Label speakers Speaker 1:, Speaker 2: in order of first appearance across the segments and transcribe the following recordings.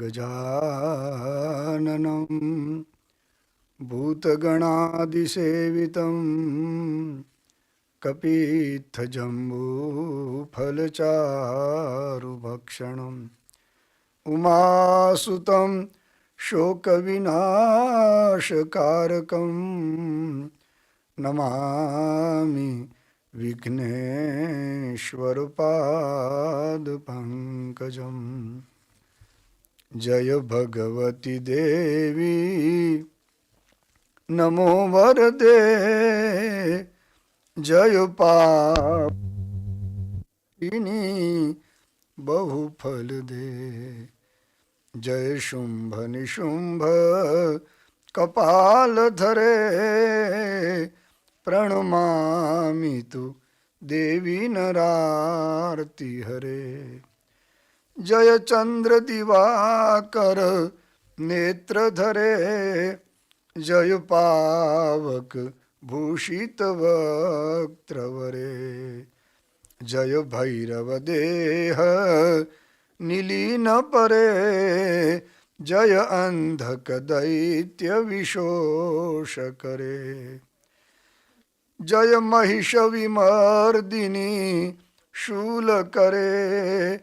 Speaker 1: गजाननं भूतगणादिसेवितं कपीत्थजम्बूफलचारुभक्षणम् उमासुतं शोकविनाशकारकं नमामि विघ्नेश्वरपादपङ्कजम् જય ભગવતી દેવી. નમો વરદે. જય પાપિની બહુ ફલ દે. જય શુંભ નિશુંભ કપાલ ધરે. પ્રણમામી તું દેવી નરારતી હરે. चंद्र दिवाकर नेत्र धरे जय पावक भूषित वक्त्रवरे जय भैरव देह निलीन परे जय अंधक दैत्य विशोष करे जय महिष विमर्दिनी शूल करे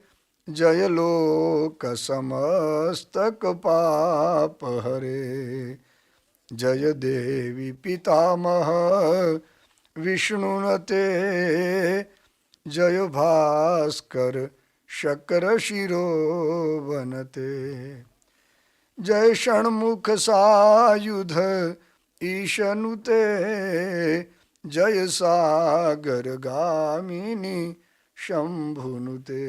Speaker 1: જય લોક સમસ્તક પાપ હરે જય દેવી પિતામહ વિષ્ણુનતે જય ભાસ્કર શક્ર શિરોવનતે જય ષણમુખ સાયુધ ઈશનુતે જય સાગર ગામિની શંભુનુતે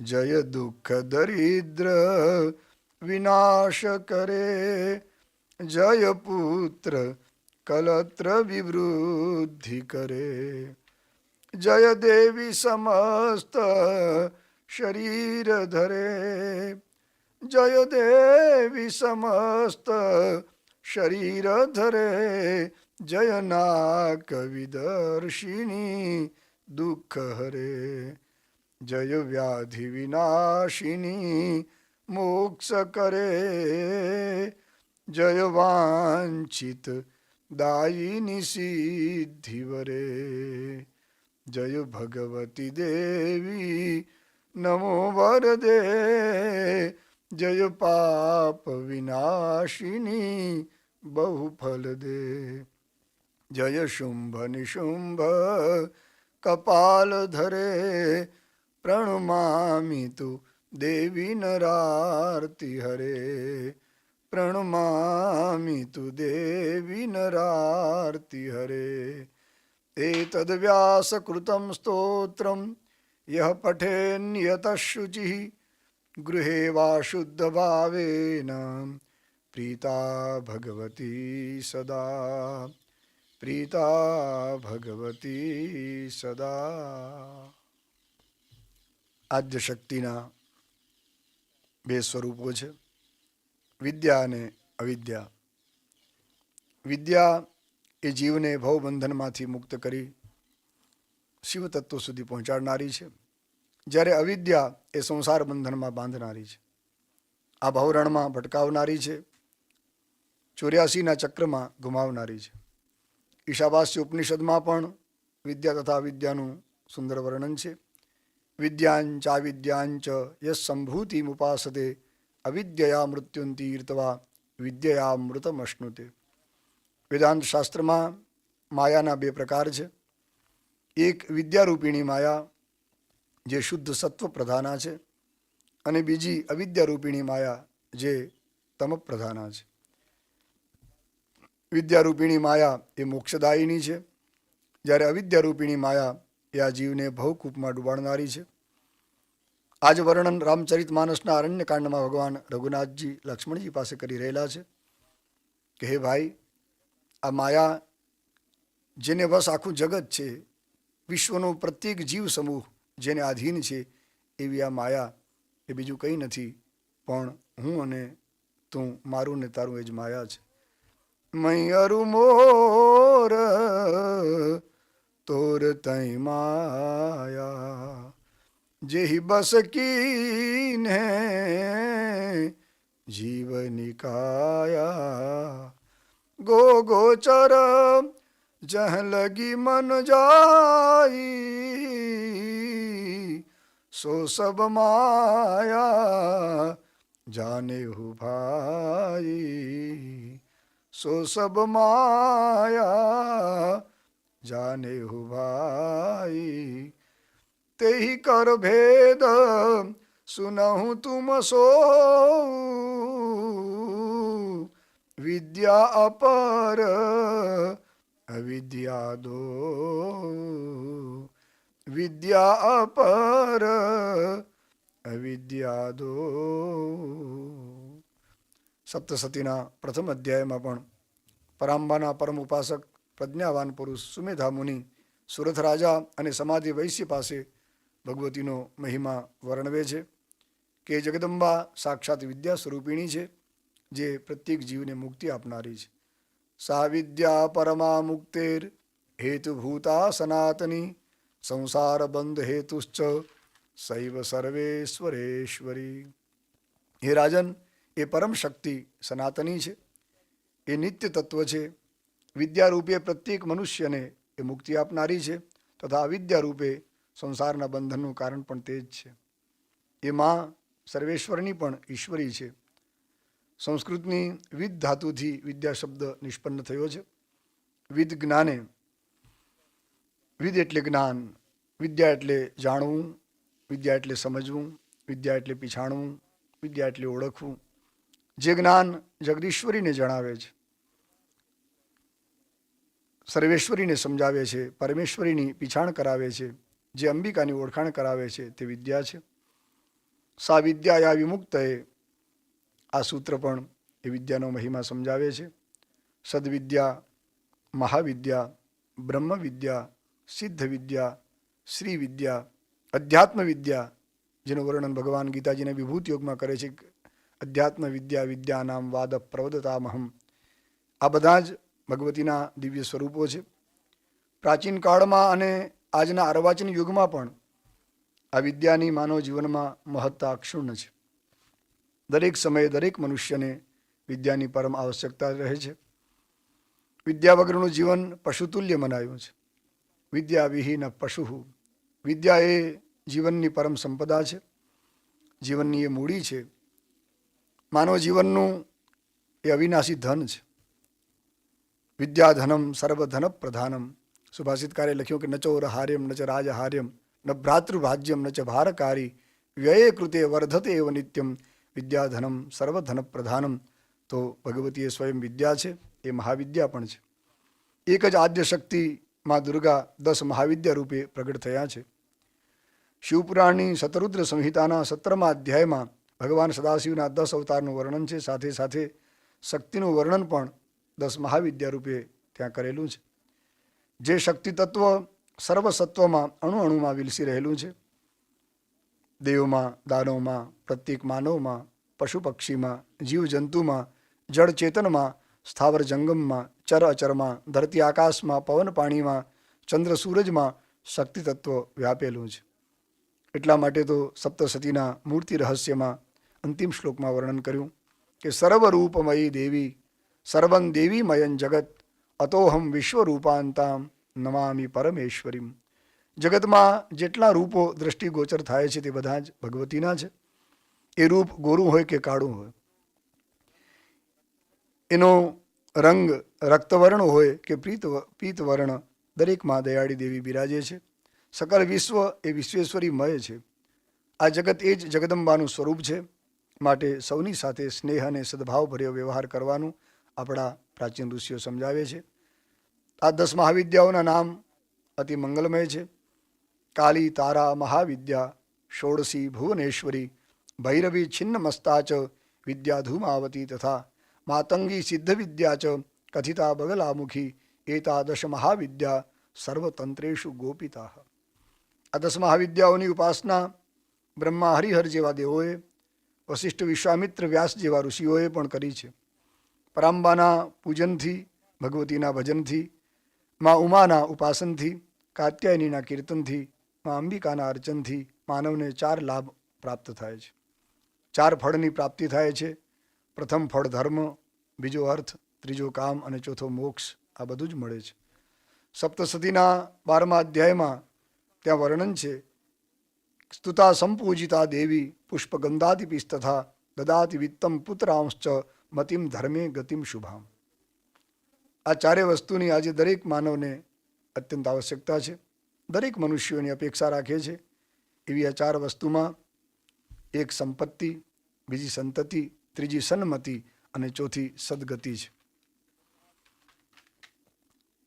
Speaker 1: જય દુઃખ દરિદ્ર વિનાશ કરે જય પુત્ર કલત્ર વિવૃદ્ધિ કરે જય દેવી સમસ્ત શરીર ધરે જય દેવી સમસ્ત શરીર ધરે જયના કવિદર્શિણી દુઃખ હરે જય વ્યાધિ વિનાશિની મોક્ષ કરે જય વાંછિત દાયિની સિદ્ધિવરે જય ભગવતી દેવી નમો વરદે જય પાપ વિનાશિની બહુફલદે જય શુંભ નિશુંભ કપાલ ધરે પ્રણમામી તું દેવી નરારતી હરે. પ્રણમામી તું દેવી નરારતી હરે. એતદ્વ્યાસકૃતમ સ્તોત્રમ, યહ પઠે નિયતશુચિ ગૃહે વા શુદ્ધભાવેન પ્રીતા ભગવતી સદા. પ્રીતા ભગવતી સદા. આદ્ય શક્તિના બે સ્વરૂપો છે. વિદ્યા અને અવિદ્યા. વિદ્યા એ જીવને ભવબંધનમાંથી મુક્ત કરી શિવ તત્વ સુધી પહોંચાડનારી છે. જ્યારે અવિદ્યા એ સંસાર બંધનમાં બાંધનારી છે. આ ભવરણમાં ભટકાવનારી છે. ચોર્યાસીના ચક્રમાં ગુમાવનારી છે. ઈશાવાસ્ય ઉપનિષદમાં પણ વિદ્યા તથા અવિદ્યાનું સુંદર વર્ણન છે. વિદ્યાંચ આવિદ્યાંચ યસ સંભૂતિમ ઉપાસતે અવિદ્યયા મૃત્યુંતીર્તવા વિદ્યયા મૃતમશ્નુતે વેદાંત શાસ્ત્રમાં માયાના બે પ્રકાર છે। એક વિદ્યારૂપિણી માયા, જે શુદ્ધ સત્વ પ્રધાના છે, અને બીજી અવિદ્યારૂપિણી માયા, જે તમ પ્રધાના છે। વિદ્યારૂપિણી માયા એ મોક્ષદાયીની છે, જ્યારે અવિદ્યારૂપિણી માયા એ આ જીવને ભવકૂપમાં ડૂબાડનારી છે. આજ વર્ણન રામચરિત માનસના અરણ્યકાંડમાં ભગવાન રઘુનાથજી લક્ષ્મણજી પાસે કરી રહેલા છે. કે હે ભાઈ, આ માયા જેને બસ આખું જગત છે, વિશ્વનો પ્રત્યેક જીવ સમૂહ જેને આધીન છે, એવી આ માયા એ બીજું કંઈ નથી, પણ હું અને તું મારું ને તારું એ જ માયા છે. મૈયરું મોર તોર તઈ માયા જેહી બસ કીને જીવની કાયા ગો ગોચર જહ લગી મન જાઈ સો સબ માયા જાને હુ ભાઈ સો સબ માયા જાને ભાઈ તે કર ભેદ સુનહુ તુમ સો વિદ્યા અપર અવિદ્યા દો વિદ્યા અપર અવિદ્યા દો સપ્તસતીના પ્રથમ અધ્યાયમાં પણ પરાંબાના પરમ ઉપાસક પ્રજ્ઞાવાન પુરુષ સુમેધા મુનિ સુરથ રાજા અને સમાધિ વૈશ્ય પાસે ભગવતીનો મહિમા વર્ણવે છે. કે જગદંબા સાક્ષાત વિદ્યા સ્વરૂપિણી છે, જે પ્રત્યેક જીવને મુક્તિ આપનારી છે. સા વિદ્યા પરમા મુક્તેર હેતુભૂતા સનાતની, સંસાર બંધ હેતુશ્ચ સૈવ સર્વેશ્વરેશ્વરી. હે રાજન, એ પરમ શક્તિ સનાતની છે. એ નિત્ય તત્વ છે વિદ્યારૂપે પ્રત્યેક મનુષ્યને એ મુક્તિ આપનારી છે તથા અવિદ્યારૂપે સંસારના બંધનનું કારણ પણ તે જ છે. એ માં સર્વેશ્વરની પણ ઈશ્વરી છે. સંસ્કૃતની વિદ ધાતુથી વિદ્યા શબ્દ નિષ્પન્ન થયો છે. વિદ જ્ઞાને, વિદ એટલે જ્ઞાન, વિદ્યા એટલે જાણવું, વિદ્યા એટલે સમજવું, વિદ્યા એટલે પીછાણવું, વિદ્યા એટલે ઓળખવું. જે જ્ઞાન જગદીશ્વરીને જણાવે છે. સર્વેશ્વરીને સમજાવે છે, પરમેશ્વરીની પીછાણ કરાવે છે, જે અંબિકાની ઓળખાણ કરાવે છે તે વિદ્યા છે. સા વિદ્યાયા વિમુક્ત એ આ સૂત્ર પણ એ વિદ્યાનો મહિમા સમજાવે છે. સદવિદ્યા, મહાવિદ્યા બ્રહ્મ વિદ્યા સિદ્ધ વિદ્યા શ્રી વિદ્યા અધ્યાત્મ વિદ્યા જેનું વર્ણન ભગવાન ગીતાજીને વિભૂત યોગમાં કરે છે. અધ્યાત્મ વિદ્યા વિદ્યાનામ વાદ પ્રવદતામહમ આ બધા જ ભગવતીના દિવ્ય સ્વરૂપો છે. પ્રાચીન કાળમાં અને આજના અર્વાચીન યુગમાં પણ આ વિદ્યાની માનવ જીવનમાં મહત્તા ક્ષુણ્ણ છે. દરેક સમયે દરેક મનુષ્યને વિદ્યાની પરમ આવશ્યકતા રહે છે. વિદ્યા વગરનું જીવન પશુતુલ્ય મનાયું છે. વિદ્યા વિહીન પશુ વિદ્યા એ જીવનની પરમ સંપદા છે. જીવનની એ મૂડી છે. માનવ જીવનનું એ અવિનાશી ધન છે. વિદ્યાધનમ સર્વધન પ્રધાનમ સુભાષિતકારે લખ્યું કે ન ચોર હાર્યમ ન ચ રાજહાર્યમ ન ભ્રાતૃભાજ્યમ ન ચ ભારકારી વ્યયે કૃતે વર્ધતે એવ નિત્યમ વિદ્યાધનમ સર્વધન પ્રધાનમ તો ભગવતી એ સ્વયં વિદ્યા છે એ મહાવિદ્યા પણ છે એક જ આદ્ય શક્તિ માં દુર્ગા દસ મહાવિદ્યા રૂપે પ્રગટ થયા છે શિવપુરાણની શતરુદ્ર સંહિતાના સત્તરમા અધ્યાયમાં ભગવાન સદાશિવના દસ અવતારનું વર્ણન છે સાથે સાથે શક્તિનું વર્ણન પણ દસ મહાવિદ્યા રૂપે ત્યાં કરેલું છે. જે શક્તિ તત્વ સર્વ સત્વમાં અણુ અણુમાં વિલસી રહેલું છે. દેવમાં, દાનવમાં, પ્રત્યેક માનવમાં પશુ પક્ષીમાં જીવજંતુમાં જળ ચેતનમાં સ્થાવર જંગમમાં ચર અચરમાં ધરતી આકાશમાં, પવન પાણીમાં, ચંદ્ર સૂરજમાં શક્તિ તત્વ વ્યાપેલું છે. એટલા માટે તો સપ્તસતીના મૂર્તિ રહસ્યમાં અંતિમ શ્લોકમાં વર્ણન કર્યું કે સર્વરૂપમયી દેવી સર્વં દેવીમયન જગત અતોહમ વિશ્વરૂપાંતામ નમામી પરમેશ્વરીમ જગતમાં જેટલા રૂપો દ્રષ્ટિગોચર થાય છે તે બધા જ ભગવતીના છે એ રૂપ ગોરું હોય કે કાળું હોય એનો રંગ રક્તવર્ણ હોય કે પ્રીત પીતવર્ણ દરેકમાં દયાળી દેવી બિરાજે છે સકલ વિશ્વ એ વિશ્વેશ્વરીમય છે આ જગત એ જ જગદંબાનું સ્વરૂપ છે માટે સૌની સાથે સ્નેહ અને સદભાવભર્યો વ્યવહાર કરવાનું આપણા પ્રાચીન ઋષિઓ સમજાવે છે. આ દસ મહાવિદ્યાઓના નામ અતિ મંગલમય છે. કાલી, તારા, મહાવિદ્યા, ષોડશી, ભુવનેશ્વરી, ભૈરવી છિન્ન મસ્તાચ વિદ્યા ધૂમાવતી તથા માતંગી સિદ્ધ વિદ્યા ચ, કથિતા, બગલામુખી, એતાદશ મહાવિદ્યા, સર્વતંત્રેષુ ગોપિતા. આ દસ મહાવિદ્યાઓની ઉપાસના બ્રહ્મા હરિહર જેવા દેવોએ વશિષ્ઠ વિશ્વામિત્ર વ્યાસ જેવા ઋષિઓએ પણ કરી છે. પરાંબાના પૂજનથી, ભગવતીના ભજનથી, મા ઉમાના ઉપાસનથી, કાત્યાયનીના કીર્તનથી, મા અંબિકાના અર્ચનથી માનવને ચાર લાભ પ્રાપ્ત થાય છે. ચાર ફળની પ્રાપ્તિ થાય છે. પ્રથમ ફળ ધર્મ, બીજો અર્થ, ત્રીજો કામ અને ચોથો મોક્ષ. આ બધું જ મળે છે. સપ્તસતીના બારમા અધ્યાયમાં ત્યાં વર્ણન છે, સ્તુતા સંપૂજિતા દેવી પુષ્પગંધાદિપિસ તથા દદાતિ વિત્તમ પુત્રાંશ્ચ મતિમ ધર્મે ગતિમ શુભામ. આ ચારે વસ્તુની આજે દરેક માનવને અત્યંત આવશ્યકતા છે. દરેક મનુષ્યોની અપેક્ષા રાખે છે. એવી આ ચાર વસ્તુમાં એક સંપત્તિ, બીજી સંતતિ, ત્રીજી સન્મતિ અને ચોથી સદગતિ છે.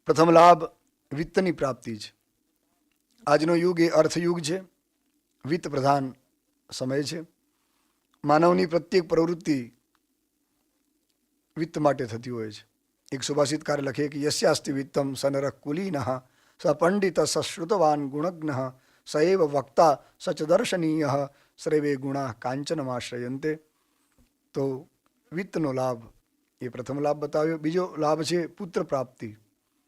Speaker 1: પ્રથમ લાભ વિત્તની પ્રાપ્તિ છે. આજનો યુગ એ અર્થયુગ છે. વિત્ત પ્રધાન સમય છે. માનવની પ્રત્યેક પ્રવૃત્તિ વિત્ત માટે થતી હોય છે એક સુભાષિતકાર લખે કે યસ્યાસ્તિ વિત્તમ સનરઃ કુલીનઃ સ પંડિત સશ્રુતવાન ગુણજ્ઞ સ એવ વક્તા સચ દર્શનીય સર્વે ગુણા કાંચનમાશ્રયંતે તો વિત્તનો લાભ એ પ્રથમ લાભ બતાવ્યો બીજો લાભ છે પુત્ર પ્રાપ્તિ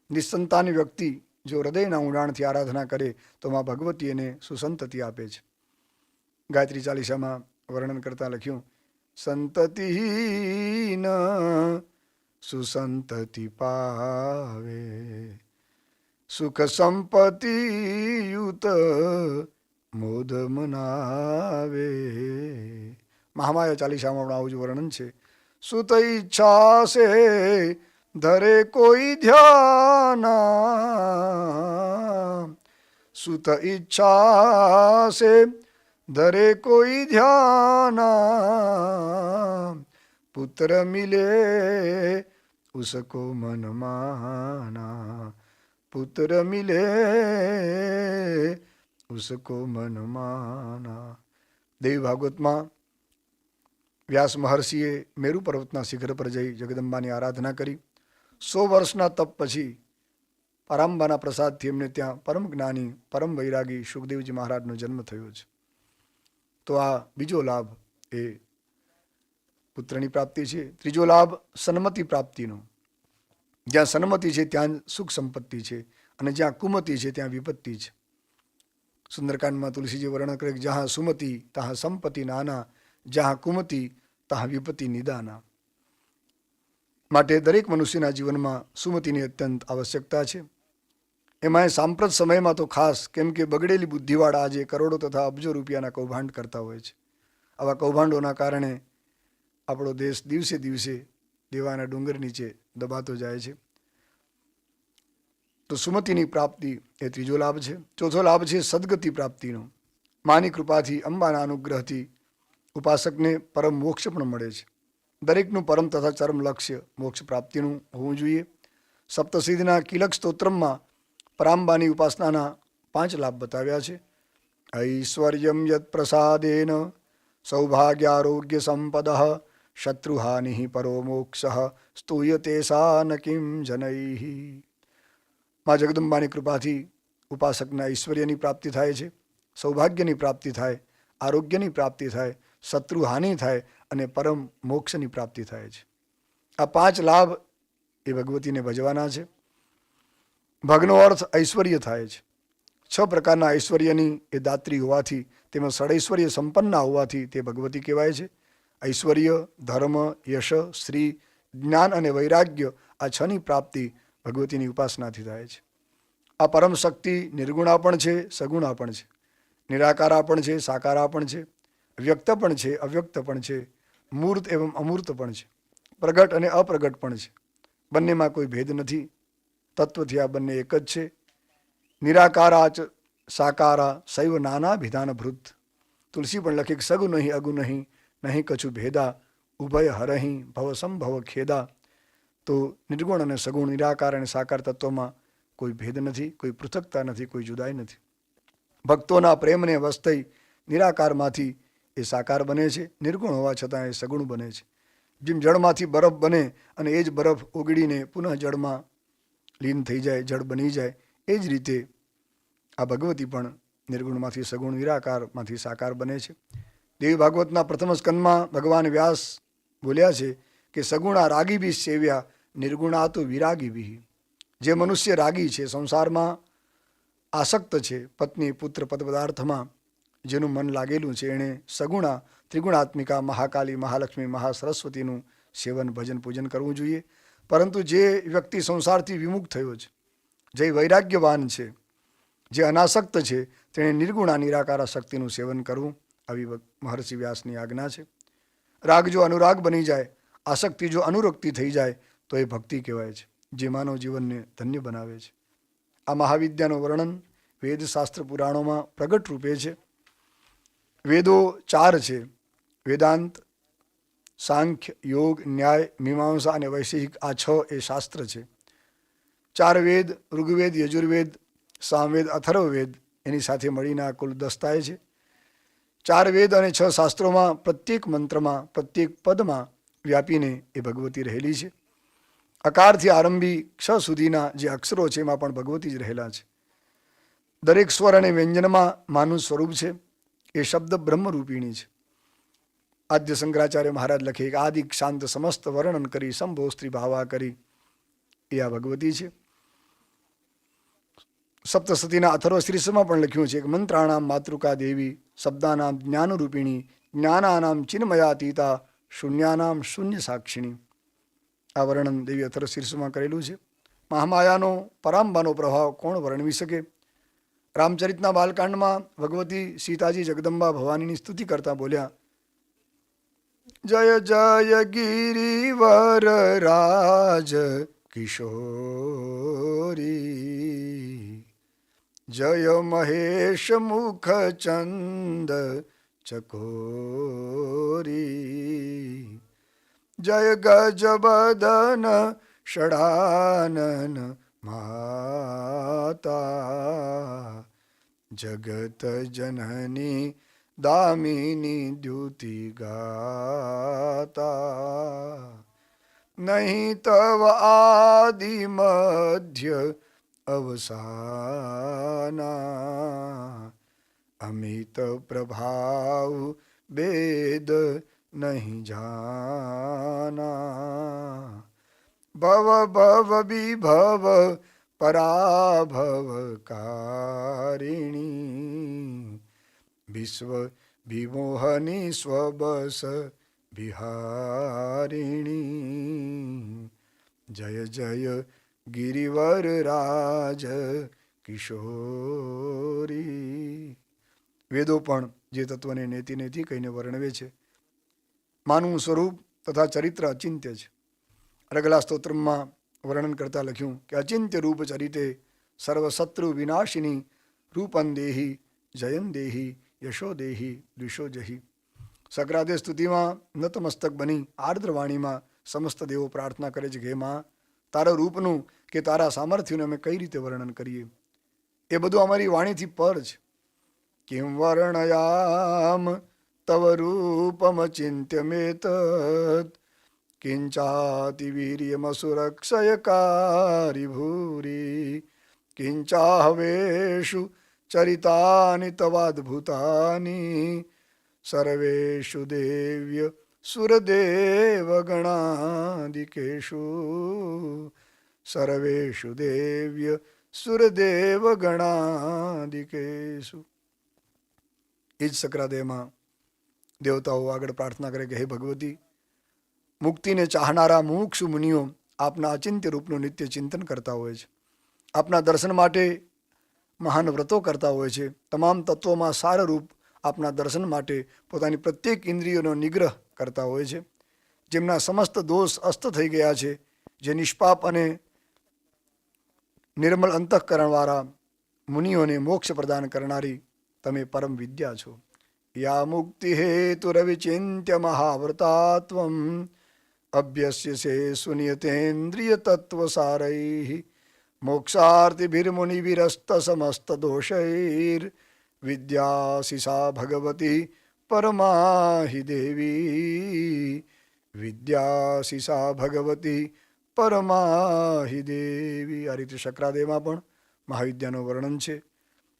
Speaker 1: નિસંતાન વ્યક્તિ જો હૃદયના ઊંડાણથી આરાધના કરે તો માં ભગવતી એને સુસંતતિ આપે છે ગાયત્રી ચાલીસામાં વર્ણન કરતાં લખ્યું સંતતિહીન સુસંતતિ પાવે. સુખ સંપત્તિ યુત મોદ મનાવે. મહામાયા ચાલીસામાં પણ આવું જ વર્ણન છે. સુત ઈચ્છા સે ધરે કોઈ ધ્યાના. સુત ઈચ્છા સે ધરે કોઈ ધ્યાના પુત્ર મિલે ઉસકો મન માના. પુત્ર મિલે ઉસકો મન માના. દેવી ભાગવતમાં વ્યાસ મહર્ષિએ મેરુ પર્વતના શિખર પર જઈ જગદંબાની આરાધના કરી. સો વર્ષના તપ પછી પરાંબાના પ્રસાદથી એમને ત્યાં પરમ જ્ઞાની, પરમ વૈરાગી સુખદેવજી મહારાજનો જન્મ થયો છે. તો આ બીજો લાભ એ પુત્રની પ્રાપ્તિ છે. ત્રીજો લાભ સન્મતિ પ્રાપ્તિનો. જ્યાં સન્મતિ છે, ત્યાં સુખ સંપત્તિ છે અને જ્યાં કુમતિ છે, ત્યાં વિપત્તિ છે. સુંદરકાંડમાં તુલસીજી વર્ણન કરે કે જહાં સુમતિ તહા સંપત્તિ નાના, જ્યાં કુમતિ તહા વિપત્તિ નિદાના. માટે દરેક મનુષ્યના જીવનમાં સુમતિની અત્યંત આવશ્યકતા છે. એમાં સાંપ્રત સમયમાં તો ખાસ, કેમ કે બગડેલી બુદ્ધિવાળા આજે કરોડો તથા અબજો રૂપિયાના કૌભાંડ કરતા હોય છે. આવા કૌભાંડોના કારણે આપણો દેશ દિવસે દિવસે દેવાના ડુંગર નીચે દબાતો જાય છે. તો સુમતિની પ્રાપ્તિ એ ત્રીજો લાભ છે. ચોથો લાભ છે સદગતિ પ્રાપ્તિનો. માની કૃપાથી અંબાના અનુગ્રહથી ઉપાસકને પરમ મોક્ષ પણ મળે છે. દરેકનું પરમ તથા ચરમ લક્ષ્ય મોક્ષ પ્રાપ્તિનું હોવું જોઈએ. સપ્તસિદ્ધના કિલક સ્તોત્રમમાં પરાંબાની ઉપાસનાના પાંચ લાભ બતાવ્યા છે. ઐશ્વર્યમ યત પ્રસાદેન સૌભાગ્યારોગ્ય સંપદ શત્રુહાનિ પરો મોક્ષ સ્તુયતે સા ન કિમ જનૈ. મા જગદંબાની કૃપાથી ઉપાસકના ઐશ્વર્યની પ્રાપ્તિ થાય છે, સૌભાગ્યની પ્રાપ્તિ થાય, આરોગ્યની પ્રાપ્તિ થાય શત્રુ હાનિ થાય અને પરમ મોક્ષની પ્રાપ્તિ થાય છે. આ પાંચ લાભ એ ભગવતીને ભજવાના છે. ભગનો અર્થ ઐશ્વર્ય થાય છે. છ પ્રકારના ઐશ્વર્યની એ દાત્રી હોવાથી, તેમાં ષડૈશ્વર્ય સંપન્ન હોવાથી તે ભગવતી કહેવાય છે. ઐશ્વર્ય, ધર્મ, યશ શ્રી જ્ઞાન અને વૈરાગ્ય આ છની પ્રાપ્તિ ભગવતીની ઉપાસનાથી થાય છે. આ પરમ શક્તિ નિર્ગુણા પણ છે, સગુણા પણ છે. નિરાકારા પણ છે, સાકારા પણ છે. વ્યક્ત પણ છે, અવ્યક્ત પણ છે. મૂર્ત એવં અમૂર્ત પણ છે. પ્રગટ અને અપ્રગટ પણ છે. બંનેમાં કોઈ ભેદ નથી. તત્વથી આ બંને એક જ છે. નિરાકારાચ સાકારા સૈવ નાના ભિધાન ભૃત. તુલસી પણ લખી સગુ નહીં, અગુ નહીં નહીં કછું ભેદા, ઉભય હરહી ભવસંભવ ખેદા. તો નિર્ગુણ અને સગુણ નિરાકાર અને સાકાર તત્વમાં કોઈ ભેદ નથી, કોઈ પૃથકતા નથી, કોઈ જુદાઈ નથી. ભક્તોના પ્રેમને વસ્તઈ નિરાકારમાંથી એ સાકાર બને છે, નિર્ગુણ હોવા છતાં એ સગુણ બને છે. જેમ જળમાંથી બરફ બને અને એ જ બરફ ઓગળીને પુનઃ જળમાં લીન થઈ જાય, જળ બની જાય, એ જ રીતે આ ભગવતી પણ નિર્ગુણમાંથી સગુણ નિરાકારમાંથી સાકાર બને છે. દેવી ભાગવતના પ્રથમ સ્કંદમાં ભગવાન વ્યાસ બોલ્યા છે કે, સગુણા રાગી બી સેવ્યા નિર્ગુણા તો વિરાગી બી જે મનુષ્ય રાગી છે, સંસારમાં આસક્ત છે, પત્ની પુત્ર પદ પદાર્થમાં જેનું મન લાગેલું છે, એણે સગુણા ત્રિગુણાત્મિકા મહાકાલી મહાલક્ષ્મી મહાસરસ્વતીનું સેવન ભજન પૂજન કરવું જોઈએ. પરંતુ જે વ્યક્તિ સંસારથી વિમુખ થયો છે, જે વૈરાગ્યવાન છે, જે અનાસક્ત છે, તેણે નિર્ગુણા નિરાકાર શક્તિનું સેવન કરવું આવી મહર્ષિ વ્યાસની આજ્ઞા છે. રાગ જો અનુરાગ બની જાય, આસક્તિ જો અનુરક્તિ થઈ જાય, તો એ ભક્તિ કહેવાય છે, જે માનવ જીવનને ધન્ય બનાવે છે. આ મહાવિદ્યાનું વર્ણન વેદશાસ્ત્ર પુરાણોમાં પ્રગટ રૂપે છે. વેદો ચાર છે, વેદાંત સાંખ્ય, યોગ, ન્યાય, મીમાંસા અને વૈશેષિક આ છ એ શાસ્ત્ર છે. ચાર વેદ ઋગ્વેદ, યજુર્વેદ, સામવેદ, અથર્વવેદ એની સાથે મળીને આ કુલ દસ્તાય છે. ચાર વેદ અને છ શાસ્ત્રોમાં પ્રત્યેક મંત્રમાં, પ્રત્યેક પદમાં વ્યાપીને એ ભગવતી રહેલી છે. અકારથી આરંભી ક્ષ સુધીના જે અક્ષરો છે એમાં પણ ભગવતી જ રહેલા છે. દરેક સ્વર અને વ્યંજનમાં માનું સ્વરૂપ છે. એ શબ્દ બ્રહ્મરૂપિણી છે. આદ્ય શંકરાચાર્ય મહારાજ લખે કે આદિ શાંત સમસ્ત વર્ણન કરી સંભો સ્ત્રી ભાવા કરી એ આ ભગવતી છે સપ્તસતીના અથર્વ શીર્ષમાં પણ લખ્યું છે કે મંત્રાણામ માતૃકા દેવી શબ્દાનામ જ્ઞાનરૂપિણી જ્ઞાનાનામ ચિન્મયાતીતા શૂન્યાનામ શૂન્ય સાક્ષિણી આ વર્ણન દેવી અથર્વ શીર્ષમાં કરેલું છે। મહામાયાનો, પરાંબાનો પ્રભાવ કોણ વર્ણવી શકે? રામચરિતના બાલકાંડમાં ભગવતી સીતાજી જગદંબા ભવાનીની સ્તુતિ કરતા બોલ્યા જય જય ગિરિવર રાજ કિશોરી. જય મહેશ મુખ ચંદ ચકોરી. જય ગજબદન ષડાનન માતા. જગત જનની દામિની દ્યુતિ ગાતા નહીં તવ આદિ મધ્ય અવસાના અમિત પ્રભાવ વેદ નહીં જાના ભવ ભવ વિભવ પરાભવ કારિણી વિશ્વ વિમોહની સ્વબસ બિહારિણી જય જય ગિરિવર રાજ કિશોરી. વેદો પણ જે તત્વને નેતિ નેતિ કહીને વર્ણવે છે. માનવું સ્વરૂપ તથા ચરિત્ર અચિંત્ય છે. રગલા સ્તોત્રમાં વર્ણન કરતા લખ્યું કે અચિંત્ય રૂપ ચરિતે સર્વશત્રુ વિનાશિની રૂપન દેહી જયન દેહી યશો દેહી, દ્વિષો જહી. સક્રાદે સ્તુતિમાં નતમસ્તક બની આર્દ્રવાણીમાં સમસ્ત દેવો પ્રાર્થના કરે છે કે માં, તારા રૂપનું કે તારા સામર્થ્યનું અમે કઈ રીતે વર્ણન કરીએ? એ બધું અમારી વાણીથી પર છે કિમ વર્ણયામ તવ રૂપમ ચિંત્યમેત કિંચાતિ વીર્યમસુરક્ષયકારી ભૂરી? કિંચાહવેષુ ચરિતાની તવાદ્ભુતાની સર્વેશુ દેવ્ય સુરદેવ ગણાદિકેશુ સર્વેશુ દેવ્ય સુરદેવ ગણાદિકેશુ એ જ સક્રાદેવમાં દેવતાઓ આગળ પ્રાર્થના કરે કે હે ભગવતી મુક્તિને ચાહનારા મુક્ષ મુનિઓ આપના અચિંત્ય રૂપનું નિત્ય ચિંતન કરતા હોય છે આપના દર્શન માટે મહાન વ્રતો કરતા હોય છે. તમામ તત્વોમાં સારરૂપ આપના દર્શન માટે પોતાની પ્રત્યેક ઇન્દ્રિયોનો નિગ્રહ કરતા હોય છે. જેમના સમસ્ત દોષ અસ્ત થઈ ગયા છે, જે નિષ્પાપ અને નિર્મળ અંતઃકરણવાળા મુનિઓને મોક્ષ પ્રદાન કરનારી તમે પરમ વિદ્યા છો. યા મુક્તિ હેતુ રવિચિંત્ય મહાવ્રતાત્વમ અભ્યસ્યસે સુનિયતેન્દ્રિય તત્વ સારૈ મોક્ષાર્થિભિર્મુનિવિરસ્ત સમસ્ત દોષૈર વિદ્યાશિષા ભગવતી પરમાહિ દેવી વિદ્યાશિષા ભગવતી પરમાહિ દેવી આ રીતે શક્રાદેવમાં પણ મહાવિદ્યાનું વર્ણન છે।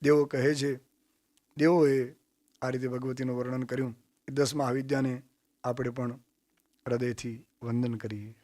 Speaker 1: દેવો કહે છે દેવોએ આ રીતે ભગવતીનું વર્ણન કર્યું। એ દસ મહાવિદ્યાને આપણે પણ હૃદયથી વંદન કરીએ।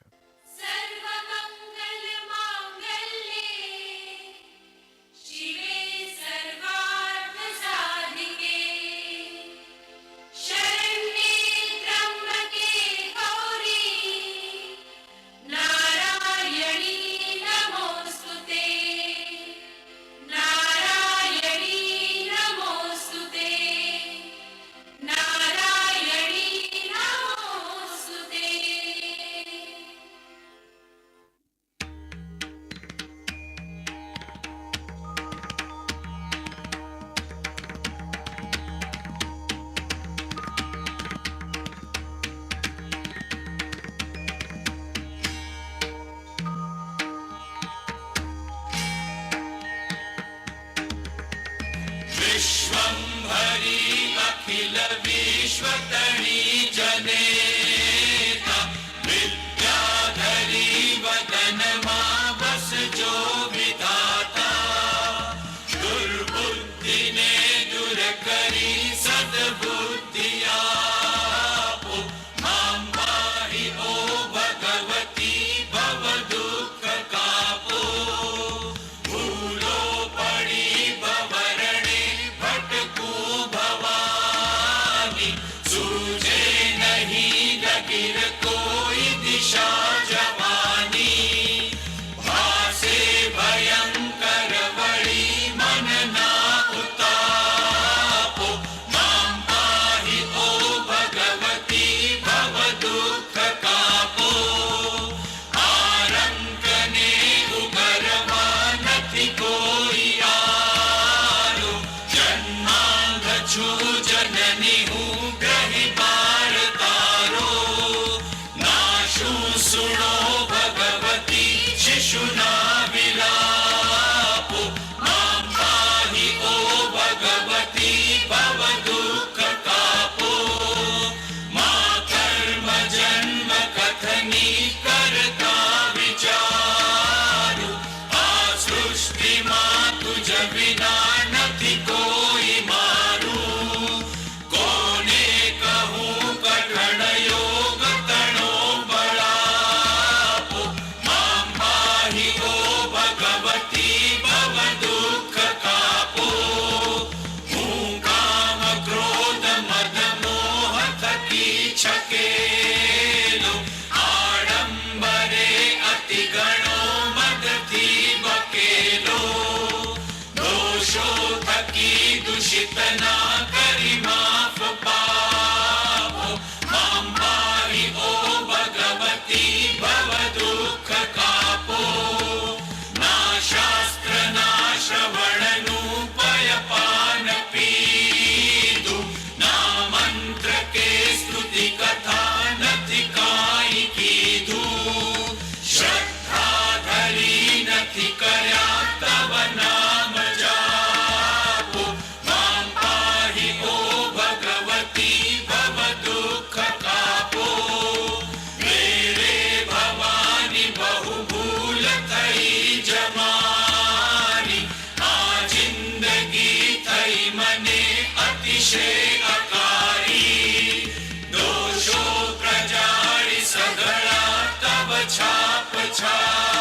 Speaker 2: child.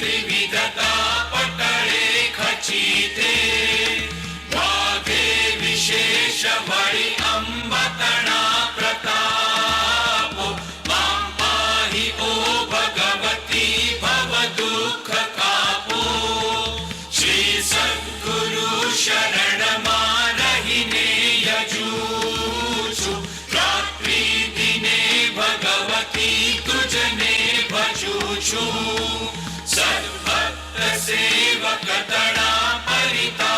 Speaker 2: धविधता पटरेचित् सेवकतडा परिता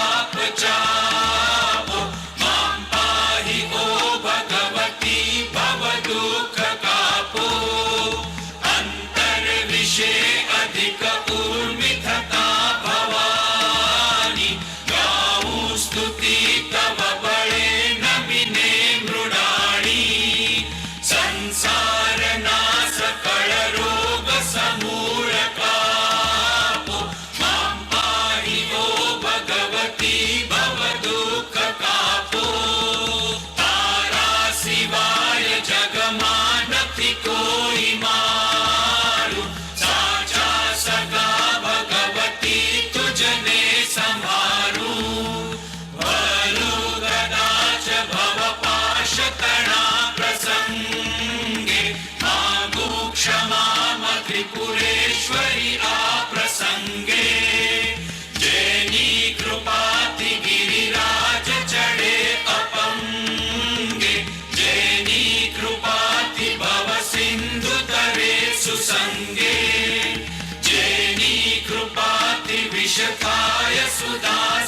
Speaker 2: ईश काय सुदासमान